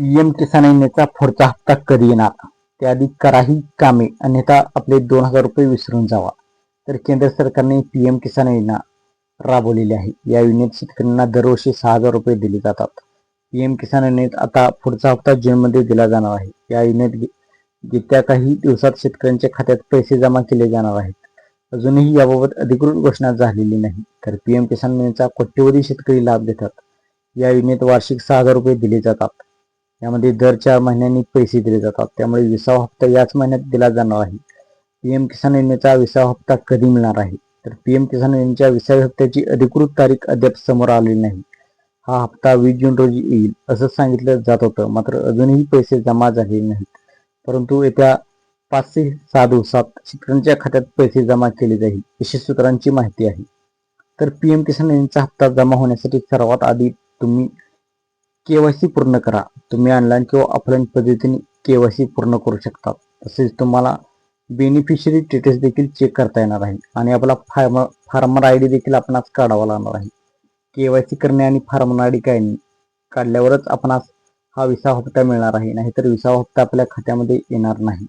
P M किसान योजनेचा पुढचा हप्ता कधी येणार? त्याआधी करा ही कामे अन्यथा आपले दोन हजार रुपये विसरून जावा. तर केंद्र सरकारने पी एम किसान योजना राबवलेली आहे. या योजनेत शेतकऱ्यांना दरवर्षी सहा हजार रुपये दिले जातात. पी एम किसान योजनेत आता पुढचा हप्ता जूनमध्ये दिला जाणार आहे. या योजनेत येत्या काही दिवसात शेतकऱ्यांच्या खात्यात पैसे जमा केले जाणार आहेत. अजूनही याबाबत अधिकृत घोषणा झालेली नाही. तर पी एम किसान योजनेचा कोट्यवधी शेतकरी लाभ देतात या योजनेत वार्षिक सहा हजार रुपये दिले जातात. यामध्ये दर चार महिन्यांनी पैसे दिले जातात. त्यामुळे विसावा हप्ता याच महिन्यात दिला जाणार आहे. पीएम किसान योजनेचा विसावा हप्ता कधी मिळणार आहे? तर पीएम किसान योजनेच्या विसाव्या हप्त्याची अधिकृत तारीख अद्याप समोर आलेली नाही. हा हप्ता वीस जून रोजी येईल असं सांगितलं जात होतं. मात्र अजूनही पैसे जमा झाले नाहीत. परंतु येत्या पाच ते सहा दिवसात शेतकऱ्यांच्या खात्यात पैसे जमा केले जाईल अशी सूत्रांची माहिती आहे. तर पीएम किसान योजनेचा हप्ता जमा होण्यासाठी सर्वात आधी तुम्ही केवायसी पूर्ण करा. तुम्ही ऑनलाईन किंवा ऑफलाईन पद्धतीने केवायसी पूर्ण करू शकता. तसेच तुम्हाला बेनिफिशरी स्टेटस देखील चेक करता येणार आहे. आणि आपला फार्म फार्मर आय डी देखील आपणास काढावा लागणार आहे. केवायसी करणे आणि फार्मर आय डी काय काढल्यावरच आपणास हा विसा हप्ता मिळणार आहे. नाहीतर विसा हप्ता आपल्या खात्यामध्ये येणार नाही.